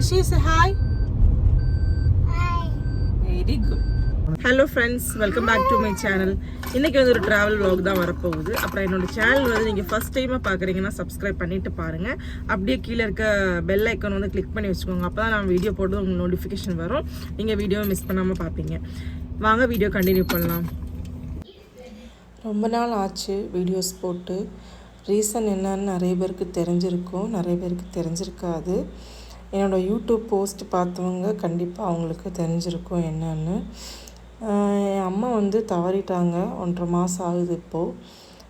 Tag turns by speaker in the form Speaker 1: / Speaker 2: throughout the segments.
Speaker 1: Rishi, say hi. Very good hello friends welcome back to my channel இன்னைக்கு வந்து ஒரு travel vlog தான் வரப்போகுது. அப்புறம் என்னோட சேனல் வந்து நீங்கள் ஃபர்ஸ்ட் டைமாக பார்க்குறீங்கன்னா சப்ஸ்கிரைப் பண்ணிட்டு பாருங்கள் அப்படியே கீழே இருக்க பெல் ஐக்கான் வந்து கிளிக் பண்ணி வச்சுக்கோங்க. அப்போ தான் நான் வீடியோ போட்டு உங்களுக்கு நோட்டிஃபிகேஷன் வரும். நீங்கள் வீடியோ மிஸ் பண்ணாமல் பார்ப்பீங்க. வாங்க வீடியோ கண்டினியூ பண்ணலாம். ரொம்ப நாள் ஆச்சு வீடியோஸ் போட்டு. ரீசன் என்னன்னு நிறைய பேருக்கு தெரிஞ்சிருக்கும். நிறைய பேருக்கு தெரிஞ்சிருக்காது. என்னோடய யூடியூப் போஸ்ட் பார்த்தவங்க கண்டிப்பாக அவங்களுக்கு தெரிஞ்சிருக்கும் என்னன்னு. என் அம்மா வந்து தவறிட்டாங்க. ஒன்றரை மாதம் ஆகுது இப்போது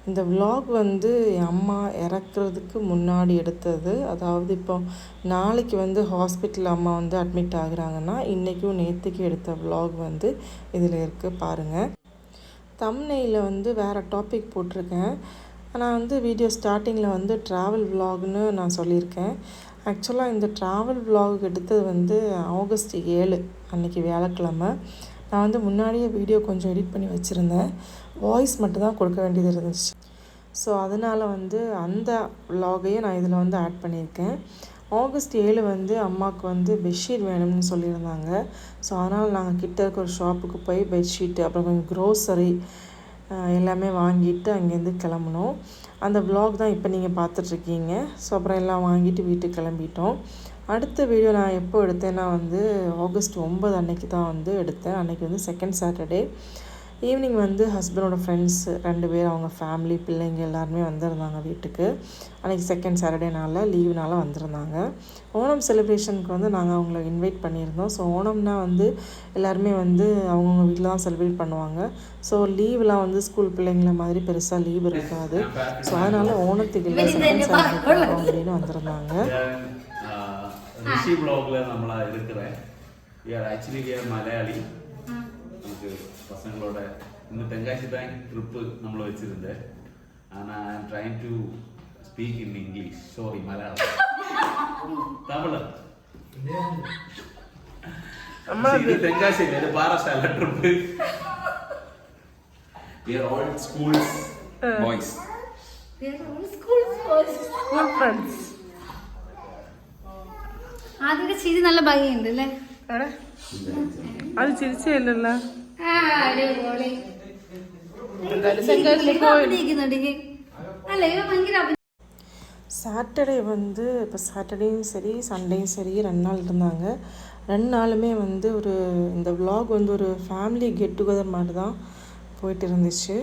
Speaker 1: இந்த விலாக் வந்து என் அம்மா இறக்குறதுக்கு முன்னாடி எடுத்தது. அதாவது இப்போ நாளைக்கு வந்து ஹாஸ்பிட்டல் அம்மா வந்து அட்மிட் ஆகுறாங்கன்னா இன்றைக்கும் நேற்றுக்கு எடுத்த விலாக் வந்து இதில் இருக்குது பாருங்கள் தம்னையில் வந்து வேறு டாபிக் போட்டிருக்கேன். நான் வந்து வீடியோ ஸ்டார்டிங்கில் வந்து ட்ராவல் விலாக்னு நான் சொல்லியிருக்கேன். ஆக்சுவலாக இந்த ட்ராவல் விலாக் எடுத்தது வந்து ஆகஸ்ட் ஏழு அன்றைக்கி வியாழக்கிழமை. நான் வந்து முன்னாடியே வீடியோ கொஞ்சம் எடிட் பண்ணி வச்சுருந்தேன். வாய்ஸ் மட்டும்தான் கொடுக்க வேண்டியது இருந்துச்சு. ஸோ அதனால் வந்து அந்த vlog-ஐயும் நான் இதில் வந்து ஆட் பண்ணியிருக்கேன். ஆகஸ்ட் ஏழு வந்து அம்மாவுக்கு வந்து பெட்ஷீட் வேணும்னு சொல்லியிருந்தாங்க. ஸோ அதனால் நாங்கள் கிட்ட இருக்க ஒரு ஷாப்புக்கு போய் பெட்ஷீட்டு அப்புறம் கொஞ்சம் க்ரோசரி எல்லாமே வாங்கிட்டு அங்கேருந்து கிளம்புனோம். அந்த ப்ளாக் தான் இப்போ நீங்கள் பார்த்துட்ருக்கீங்க. ஸோ அப்புறம் எல்லாம் வாங்கிட்டு வீட்டுக்கு கிளம்பிட்டோம். அடுத்த வீடியோ நான் எப்போ எடுத்தேன்னா வந்து ஆகஸ்ட் ஒம்பது அன்னைக்கு தான் வந்து எடுத்தேன். அன்றைக்கி வந்து செகண்ட் சாட்டர்டே ஈவினிங் வந்து ஹஸ்பண்டோட ஃப்ரெண்ட்ஸ் ரெண்டு பேர் அவங்க ஃபேமிலி பிள்ளைங்க எல்லாருமே வந்திருந்தாங்க வீட்டுக்கு அன்றைக்கி செகண்ட் சாட்டர்டேனால லீவுனால வந்திருந்தாங்க ஓணம் செலிப்ரேஷனுக்கு வந்து நாங்கள் அவங்கள இன்வைட் பண்ணியிருந்தோம் ஸோ ஓணம்னா வந்து எல்லாருமே வந்து அவங்கவுங்க வீட்டில் தான் செலிப்ரேட் பண்ணுவாங்க ஸோ லீவ்லாம் வந்து ஸ்கூல் பிள்ளைங்கள மாதிரி பெருசாக லீவ் இருக்காது ஸோ அதனால் ஓணத்துக்கு இல்லை செகண்ட் சாட்டர்டே பண்ணுறோம் அப்படின்னு வந்திருந்தாங்க
Speaker 2: ரிஷி ബ്ലോഗിൽ നമ്മൾ இருக்கிறேன் ஆக்சுவலி we are மலையாளி நமக்கு பசங்களோட இந்த தென்காசி தான் ட்ரிப்பு நம்மள வச்சிருந்தேன் ஆனா I am trying to speak in English sorry Malayalam Tamil இது தென்காசி இது Parassala trip we are all schools boys
Speaker 1: school friends
Speaker 3: ആദ്യമൊക്കെ ചിരി നല്ല ഭംഗിയുണ്ട് അല്ലേ
Speaker 1: അവിടെ അത് ചിരിച്ചല്ലോ
Speaker 3: ആ, അടിപൊളി.
Speaker 1: എന്തായാലും സെൻറ്ററിലേക്ക്
Speaker 3: ഇവ അഭിനയിക്കുന്നുണ്ട് ഈ. അല്ല ഇവ ഭയങ്കര അഭി-
Speaker 1: சாட்டர்டே வந்து இப்போ சாட்டர்டேயும் சரி சண்டேயும் சரி ரெண்டு நாள் இருந்தாங்க ரெண்டு நாளுமே வந்து ஒரு இந்த vlog வந்து ஒரு ஃபேமிலி கெட் டுகெதர் மாதிரி தான் போயிட்டு இருந்துச்சு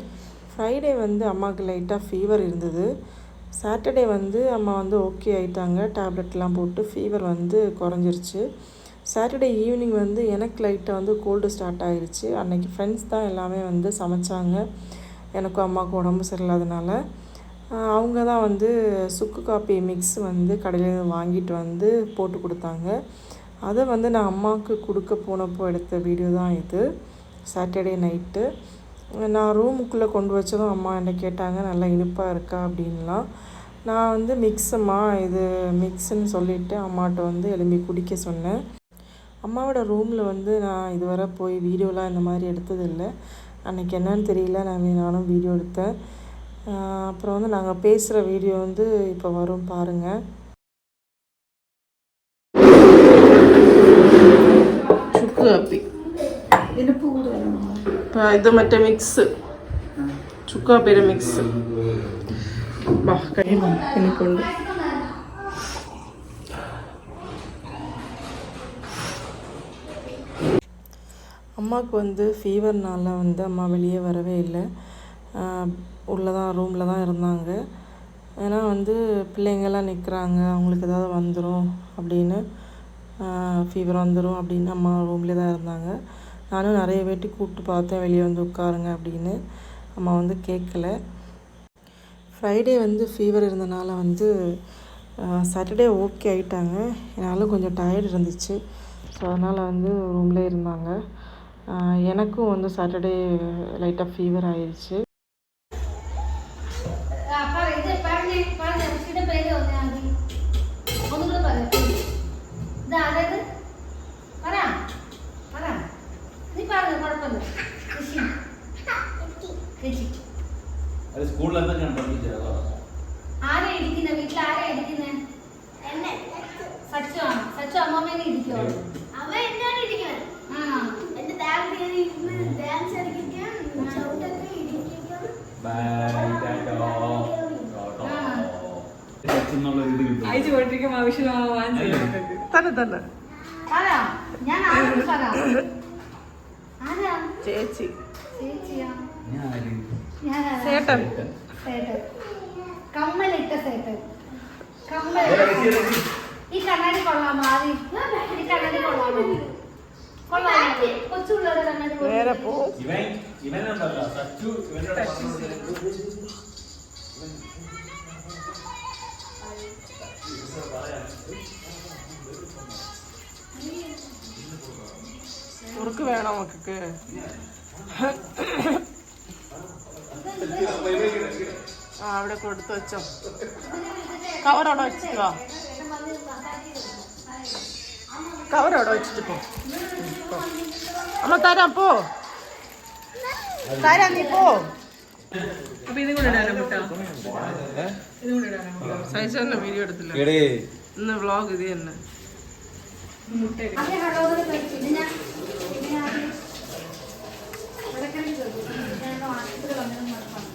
Speaker 1: ஃப்ரைடே வந்து அம்மாவுக்கு லைட்டாக ஃபீவர் இருந்தது சாட்டர்டே வந்து அம்மா வந்து ஓகே ஆயிட்டாங்க டேப்லெட்லாம் போட்டு ஃபீவர் வந்து குறைஞ்சிருச்சு சாட்டர்டே ஈவினிங் வந்து எனக்கு லைட்டாக வந்து கோல்டு ஸ்டார்ட் ஆகிருச்சு அன்றைக்கி ஃப்ரெண்ட்ஸ் தான் எல்லாமே வந்து சமைச்சாங்க. எனக்கும் அம்மாவுக்கும் உடம்பு சரியில்லாதனால அவங்க தான் வந்து சுக்கு காப்பி மிக்ஸ் வந்து கடையில் வாங்கிட்டு வந்து போட்டு கொடுத்தாங்க. அதை வந்து நான் அம்மாவுக்கு கொடுக்க போனப்போ எடுத்த வீடியோ தான் இது. சாட்டர்டே நைட்டு நான் ரூமுக்குள்ளே கொண்டு வச்சதும் அம்மா என்ன கேட்டாங்க நல்லா இனிப்பாக இருக்கா? அப்படின்லாம். நான் வந்து மிக்ஸம்மா இது மிக்ஸுன்னு சொல்லிவிட்டு அம்மாட்ட வந்து எலும்பி குடிக்க சொன்னேன். அம்மாவோட ரூமில் வந்து நான் இதுவரை போய் வீடியோலாம் இந்த மாதிரி எடுத்ததில்லை அன்றைக்கி என்னன்னு தெரியல நான் நானும் வீடியோ எடுத்தேன் ஆஹ் அப்புறம் வந்து நாங்கள் பேசுகிற வீடியோ வந்து இப்போ வரும் பாருங்கள் ചുക്ക് കാപ്പി ആ, ഇത് മറ്റേ മിക്സ് ചുക്ക് കാപ്പിയുടെ മിക്സ് വാ കഴിയുന്നു എനിക്കൊണ്ട് அம்மாவுக்கு வந்து ஃபீவர்னால வந்து அம்மா வெளியே வரவே இல்லை. உள்ளே தான் ரூமில் தான் இருந்தாங்க. ஏன்னா வந்து பிள்ளைங்கள்லாம் நிற்கிறாங்க அவங்களுக்கு ஏதாவது வந்துடும் அப்படின்னு. ஃபீவர் வந்துடும் அப்படின்னு அம்மா ரூம்லேயே தான் இருந்தாங்க. நானும் நிறைய பேட்டி கூப்பிட்டு பார்த்தேன் வெளியே வந்து உட்காருங்க அப்படின்னு. அம்மா வந்து கேட்கல. ஃப்ரைடே வந்து ஃபீவர் இருந்தனால வந்து சாட்டர்டே ஓகே ஆகிட்டாங்க என்னாலும் கொஞ்சம் டயர்ட் இருந்துச்சு. ஸோ அதனால் வந்து ரூம்லேயே இருந்தாங்க. எனக்கும் வந்து சாட்டர்டே லைட்டாக ஃபீவர் ஆயிடுச்சு
Speaker 3: ഇത്
Speaker 4: കിട്ടും.
Speaker 2: അയച്ചുകൊണ്ടിരിക്കുമ്പോ ആവശ്യമാവാൻ വാങ്ങിച്ചിട്ടുണ്ട്
Speaker 5: തന്നെ തന്നെ ചേച്ചി.
Speaker 3: സേട്ടൻ. കമ്മലിട്ട സേട്ടൻ.
Speaker 2: കമ്മലിട്ട
Speaker 3: ഈ കണ്ണാടി കൊള്ളാമോ ആദ്യം ഈ കണ്ണാടി കൊള്ളാമോ വേറെ
Speaker 5: പോ.
Speaker 2: ഇവൻ ഇവനുണ്ടല്ലോ സച്ചു ഇവനോട്
Speaker 5: മുറുക്ക് വേണോ മക്കൾക്ക്? ആ അവിടെ കൊടുത്തു വെച്ചോ. കവർ അവിടെ വെച്ചിട്ടോ കവർ അവിടെ വെച്ചിട്ട് പോ. പോ. അമ്മ തരാം പോ. തരാം നീ പോ. വീഡിയോ എടുത്തില്ല. ഇന്ന് വ്ളോഗ് ഇത് തന്നെ.
Speaker 3: ആശുപത്രി വന്നതെന്ന് പറഞ്ഞു.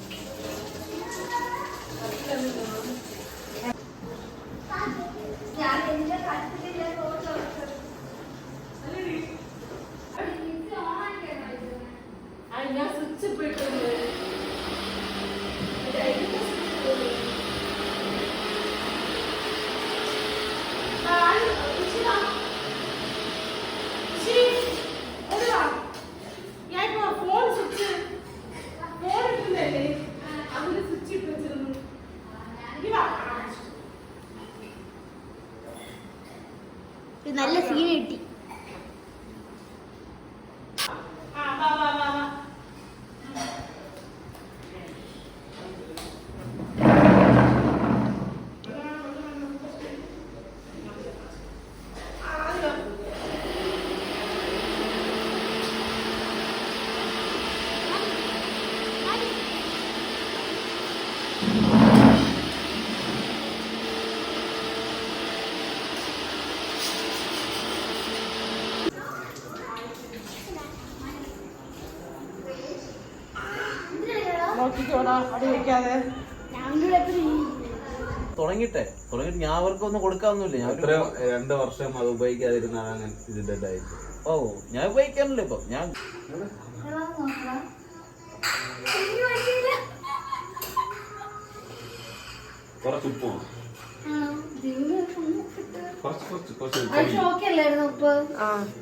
Speaker 6: തുടങ്ങിട്ടെ തുടങ്ങിട്ട് ഞാൻ അവർക്ക് ഒന്നും കൊടുക്കാവുന്നില്ല ഞാൻ
Speaker 2: ഒരു- രണ്ട് വർഷം അത് ഉപയോഗിക്കാതിരുന്നാണ് ഇതിന്റെ ഡയറ്റ്
Speaker 6: ഓ ഞാൻ ഉപയോഗിക്കാനല്ലോ ഇപ്പൊ. ഞാൻ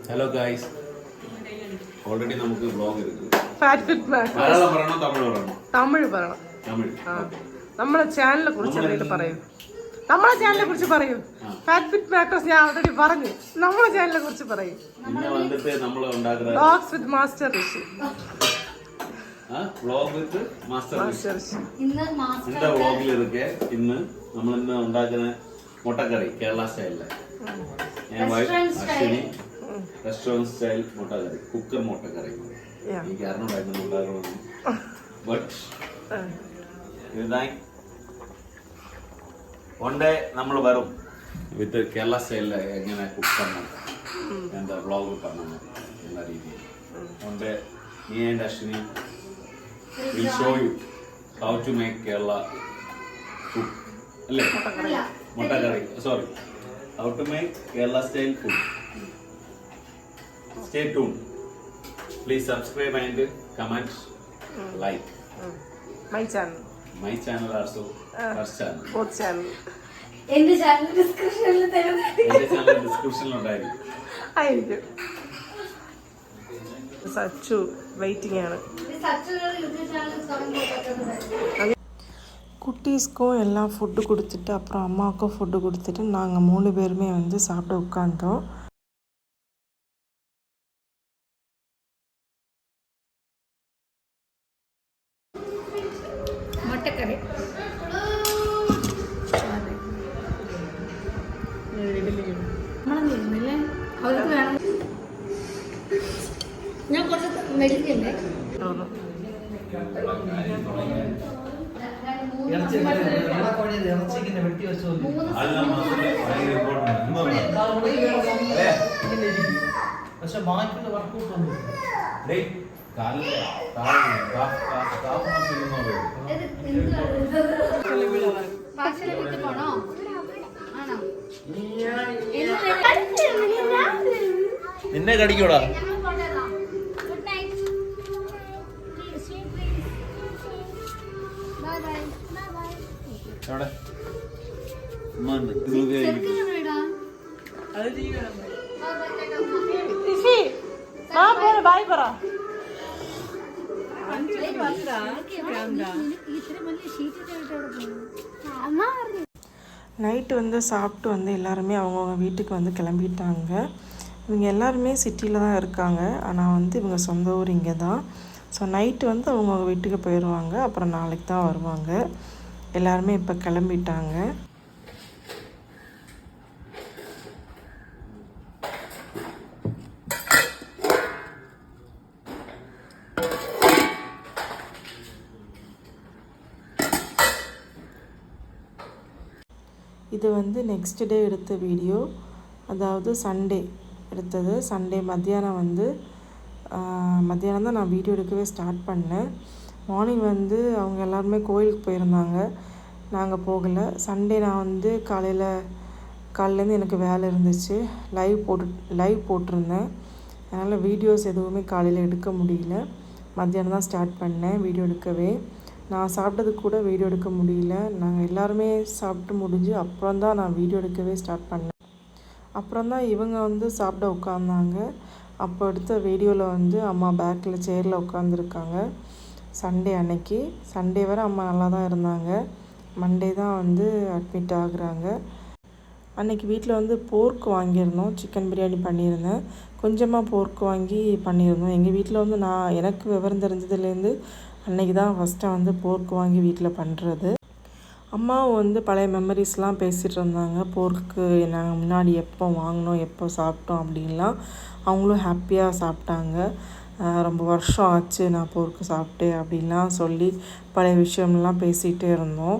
Speaker 3: ഹലോ
Speaker 2: ഗായ്സ് ഓൾറെഡി നമുക്ക് ബ്ലോഗ് എടുക്കും. തമിഴ് പറയണോ?
Speaker 5: തമിഴ് പറയണം.
Speaker 2: തമിഴ്.
Speaker 5: ആ. നമ്മളെ ചാനലിനെ കുറിച്ച് എന്തെങ്കിലും പറയൂ. നമ്മളെ ചാനലിനെ കുറിച്ച് പറയൂ. ഫാറ്റ് ഫിറ്റ് മാറ്റേഴ്സ് ഞാൻ ഓൾറെഡി പറഞ്ഞു. നമ്മളെ ചാനലിനെ കുറിച്ച് പറയൂ. Dogs with
Speaker 2: master Rishi vlog
Speaker 5: with master
Speaker 3: ഇന്ന്
Speaker 2: വ്ളോഗിൽ ഇതൊക്കെ ഇന്ന് നമ്മൾ ഇന്ന് ഉണ്ടാക്കുന്ന മുട്ടക്കറി കേരള സ്റ്റൈലിൽ. ഞാൻ അശ്വിനി റെസ്റ്റോറന്റ് സ്റ്റൈൽ മുട്ടക്കറി കുക്കർ മുട്ടക്കറി. ഈ കാരണമായിരുന്നു ഉണ്ടാകുന്നത് ബട്ട് വൺ ഡേ നമ്മൾ വരും. വിത്ത് കേരള സ്റ്റൈലിൽ എങ്ങനെ കുക്ക് പണം എന്താ വ്ളോഗ് പണം എന്ന രീതിയിൽ. വൺ ഡേ നീ and Ashwini will show you how to make Kerala food അല്ലേ? മുട്ടക്കറി. Sorry how to make Kerala style food stay tune please subscribe and comment like
Speaker 5: my channel
Speaker 2: my channel also first channel
Speaker 5: both channel
Speaker 3: എന്റെ channel ഡിസ്ക്രിപ്ഷനിൽ തരുന്നത്
Speaker 2: എന്റെ channel ഡിസ്ക്രിപ്ഷനിൽ ഉണ്ടായിരിക്കും
Speaker 5: ആയിരിക്കും Sachu waiting ആണ്
Speaker 3: സച്ചുകളുടെ യൂട്യൂബ് ചാനൽ തുടങ്ങി
Speaker 5: குட்டீஸ்க்கும் எல்லாம் ஃபுட்டு கொடுத்துட்டு அப்புறம் அம்மாவுக்கும் ஃபுட்டு கொடுத்துட்டு நாங்கள் மூணு பேருமே வந்து சாப்பிட உட்காந்தோம்
Speaker 3: മുട്ടക്കറി നമ്മളെന്നിരുന്നില്ലേ അവർക്ക് വേണം ഞാൻ കുറച്ച്
Speaker 7: മെഴുകില്ലേ വെട്ടി വെച്ചു പക്ഷെ ബാക്കിയുള്ള വർക്കൗട്ട് ഒന്നും നിന്നെ കടിക്കൂടാ.
Speaker 2: എവിടെ?
Speaker 1: ബായ് പറ. நைட்டு வந்து சாப்பிட்டு வந்து எல்லாருமே அவங்கவுங்க வீட்டுக்கு வந்து கிளம்பிட்டாங்க. இவங்க எல்லாருமே சிட்டியில் தான் இருக்காங்க. ஆனால் வந்து இவங்க சொந்த ஊர் இங்கே தான். ஸோ நைட்டு வந்து அவங்கவுங்க வீட்டுக்கு போயிடுவாங்க அப்புறம் நாளைக்கு தான் வருவாங்க. எல்லாருமே இப்போ கிளம்பிட்டாங்க. இது வந்து நெக்ஸ்ட் டே எடுத்த வீடியோ அதாவது சண்டே எடுத்தது. சண்டே மத்தியானம் வந்து மத்தியானம் தான் நான் வீடியோ எடுக்கவே ஸ்டார்ட் பண்ணேன். மார்னிங் வந்து அவங்க எல்லாருமே கோயிலுக்கு போயிருந்தாங்க. நாங்கள் போகலை. சண்டே நான் வந்து காலையில் காலையிலேருந்து எனக்கு வேலை இருந்துச்சு. லைவ் போட்டு லைவ் போட்டிருந்தேன். அதனால் வீடியோஸ் எதுவுமே காலையில் எடுக்க முடியல. மத்தியானம் தான் ஸ்டார்ட் பண்ணேன் வீடியோ எடுக்கவே. நான் சாப்பிட்டது கூட வீடியோ எடுக்க முடியல. நாங்கள் எல்லாருமே சாப்பிட்டு முடிஞ்சு அப்புறம் தான் நான் வீடியோ எடுக்கவே ஸ்டார்ட் பண்ணேன். அப்புறம் தான் இவங்க வந்து சாப்பிட உட்காந்தாங்க அப்போ எடுத்த வீடியோவில் வந்து அம்மா பேக்கில் சேரில் உட்காந்துருக்காங்க சண்டே அன்னைக்கு. சண்டே வரை அம்மா நல்லா தான் இருந்தாங்க. மண்டே தான் வந்து அட்மிட் ஆகுறாங்க. அன்னைக்கு வீட்டில் வந்து போர்க் வாங்கியிருந்தோம். சிக்கன் பிரியாணி பண்ணியிருந்தேன். கொஞ்சமாக போர்க் வாங்கி பண்ணியிருந்தோம். எங்கள் வீட்டில் வந்து நான் எனக்கு விவரம் தெரிஞ்சதுலேருந்து அன்னைக்கு தான் ஃபஸ்ட்டாக வந்து போர்க்கு வாங்கி வீட்டில் பண்ணுறது அம்மாவும் வந்து பழைய மெமரிஸ்லாம் பேசிகிட்டு இருந்தாங்க. போர்க்கு நாங்கள் முன்னாடி எப்போ வாங்கினோம் எப்போ சாப்பிட்டோம் அப்படின்லாம் அவங்களும் ஹாப்பியாக சாப்பிட்டாங்க. ரொம்ப வருஷம் ஆச்சு நான் போர்க்கு சாப்பிட்டேன் அப்படின்லாம் சொல்லி பழைய விஷயம்லாம் பேசிகிட்டே இருந்தோம்.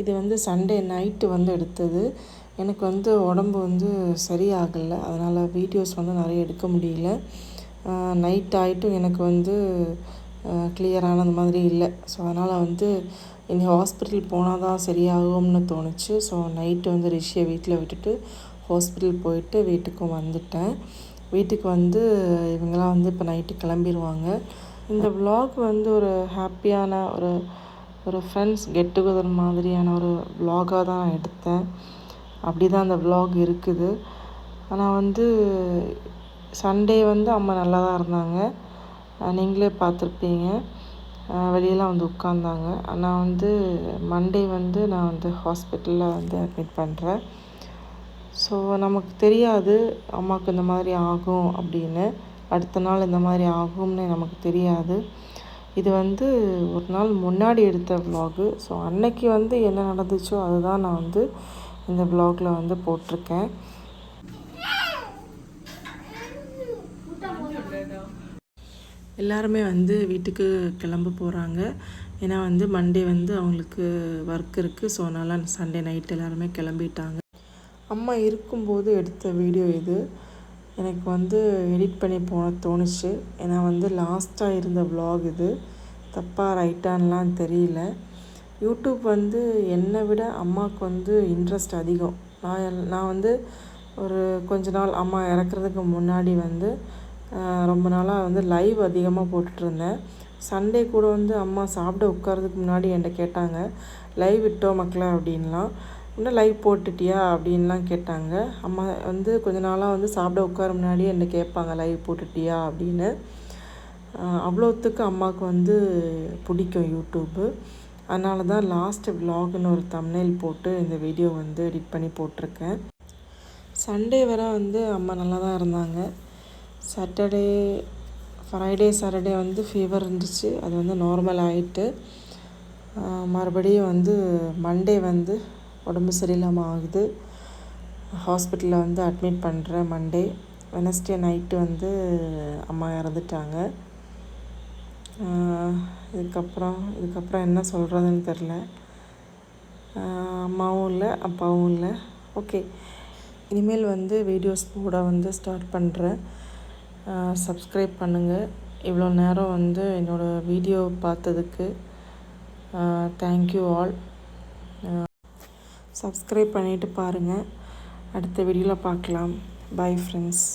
Speaker 1: இது வந்து சண்டே நைட்டு வந்து எடுத்தது. எனக்கு வந்து உடம்பு வந்து சரியாகலை. அதனால் வீடியோஸ் வந்து நிறைய எடுக்க முடியல. நைட் ஆகிட்டும் எனக்கு வந்து கிளியரான அந்த மாதிரி இல்லை. ஸோ அதனால் வந்து இனி ஹாஸ்பிட்டல் போனால் தான் சரியாகும்னு தோணுச்சு. ஸோ நைட்டு வந்து ரிஷியை வீட்டில் விட்டுட்டு ஹாஸ்பிட்டல் போயிட்டு வீட்டுக்கும் வந்துட்டேன். வீட்டுக்கு வந்து இவங்கெல்லாம் வந்து இப்போ நைட்டு கிளம்பிடுவாங்க இந்த விலாக் வந்து ஒரு ஹாப்பியான ஒரு ஒரு ஃப்ரெண்ட்ஸ் கெட் டுகெதர் மாதிரியான ஒரு விலாகாக தான் நான் எடுத்தேன். அப்படி தான் அந்த விலாக் இருக்குது. ஆனால் வந்து சண்டே வந்து அம்மா நல்லா தான் இருந்தாங்க நீங்களே பார்த்துருப்பீங்க. வெளியெல்லாம் வந்து உட்காந்தாங்க ஆனால் வந்து மண்டே வந்து நான் வந்து ஹாஸ்பிட்டலில் வந்து அட்மிட் பண்ணுறேன் ஸோ நமக்கு தெரியாது அம்மாவுக்கு இந்த மாதிரி ஆகும் அப்படின்னு. அடுத்த நாள் இந்த மாதிரி ஆகும்னு நமக்கு தெரியாது. இது வந்து ஒரு நாள் முன்னாடி எடுத்த விலாகு ஸோ அன்னைக்கு வந்து என்ன நடந்துச்சோ அதுதான் நான் வந்து இந்த ப்ளாகில் வந்து போட்டிருக்கேன். எல்லாருமே வந்து வீட்டுக்கு கிளம்ப போகிறாங்க ஏன்னா வந்து மண்டே வந்து அவங்களுக்கு ஒர்க் இருக்குது ஸோ அதனால் சண்டே நைட் எல்லாருமே கிளம்பிட்டாங்க. அம்மா இருக்கும்போது எடுத்த வீடியோ இது. எனக்கு வந்து எடிட் பண்ணி போன தோணுச்சு. ஏன்னா வந்து லாஸ்ட்டாக இருந்த வ்ளாக் இது. தப்பாக ரைட்டான்லாம் தெரியல. யூடியூப் வந்து என்னை விட அம்மாவுக்கு வந்து இன்ட்ரெஸ்ட் அதிகம். நான் எல்- நான் வந்து ஒரு கொஞ்ச நாள் அம்மா இறக்குறதுக்கு முன்னாடி வந்து ரொம்ப நாளாக வந்து லைவ் அதிகமாக போட்டுட்ருந்தேன். சண்டே கூட வந்து அம்மா சாப்பிட உட்காரதுக்கு முன்னாடி என்கிட்ட கேட்டாங்க லைவ் விட்டோம் மக்களை அப்படின்லாம். இன்னும் லைவ் போட்டுட்டியா? அப்படின்லாம் கேட்டாங்க. அம்மா வந்து கொஞ்ச நாளாக வந்து சாப்பிட உட்கார முன்னாடி என்கிட்ட கேட்பாங்க லைவ் போட்டுட்டியா? அப்படின்னு. அவ்வளோத்துக்கு அம்மாவுக்கு வந்து பிடிக்கும் யூடியூப்பு. அதனால தான் லாஸ்ட் விலாக்னு ஒரு thumbnail போட்டு இந்த வீடியோ வந்து எடிட் பண்ணி போட்டிருக்கேன். சண்டே வரை வந்து அம்மா நல்லா தான் இருந்தாங்க. சாட்டர்டே ஃப்ரைடே சாட்டர்டே வந்து ஃபீவர் இருந்துச்சு. அது வந்து நார்மல் ஆகிட்டு மறுபடியும் வந்து மண்டே வந்து உடம்பு சரியில்லாமல் ஆகுது. ஹாஸ்பிட்டலில் வந்து அட்மிட் பண்ணுறேன் மண்டே வெனஸ்டே நைட்டு வந்து அம்மா இறந்துட்டாங்க. இதுக்கப்புறம் இதுக்கப்புறம் என்ன சொல்கிறதுன்னு தெரில அம்மாவும் இல்லை அப்பாவும் இல்லை. ஓகே இனிமேல் வந்து வீடியோஸ் போட வந்து ஸ்டார்ட் பண்ணுறேன் சப்ஸ்கிரைப் பண்ணுங்கள் இவ்வளோ நேரம் வந்து என்னோடய வீடியோ பார்த்ததுக்கு தேங்க்யூ ஆல் சப்ஸ்கிரைப் பண்ணிவிட்டு பாருங்கள் அடுத்த வீடியோவில் பார்க்கலாம். Bye friends